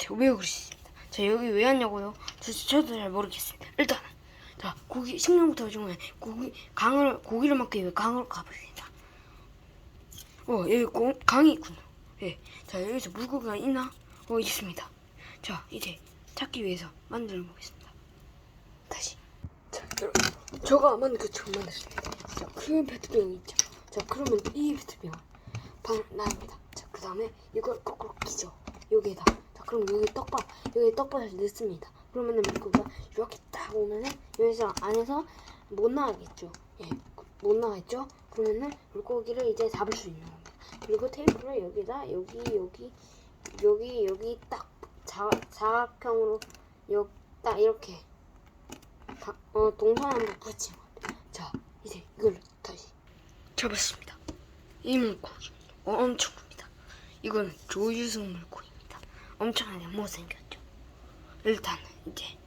자, 왜 그러십니까? 자, 여기 왜 왔냐고요? 저, 저도 잘 모르겠습니다. 일단, 자, 고기, 식량부터 중에 고기, 강을, 고기를 먹기 위해 강으로 가봅니다. 어, 여기 고, 강이 있군요. 예. 자, 여기서 물고기가 있나? 어, 있습니다. 자, 이제 찾기 위해서 만들어 보겠습니다. 다시. 자, 여러분. 저가 만든 것처럼 만들었습니다. 자, 큰 페트병이 있죠. 자, 그러면 이 페트병 반 나옵니다. 자, 그 다음에 이걸 거꾸로 끼죠. 여기에다. 자, 그럼 여기 떡밥, 여기 떡밥을 넣습니다. 그러면은 물고기가 이렇게 딱 오면은 여기서 안에서 못 나가겠죠. 예, 못 나가겠죠. 그러면은 물고기를 이제 잡을 수 있는 겁니다. 그리고 테이프를 여기다 여기 여기 여기 여기 딱 자, 사각형으로 여딱 이렇게 가, 어, 한번 붙이면 돼. 자, 이제 이걸 다시 잡았습니다. 이 물고기 어, 엄청 큽니다. 이거는 조유승 물고기입니다. 엄청나게 못생겼죠. 일단 이제.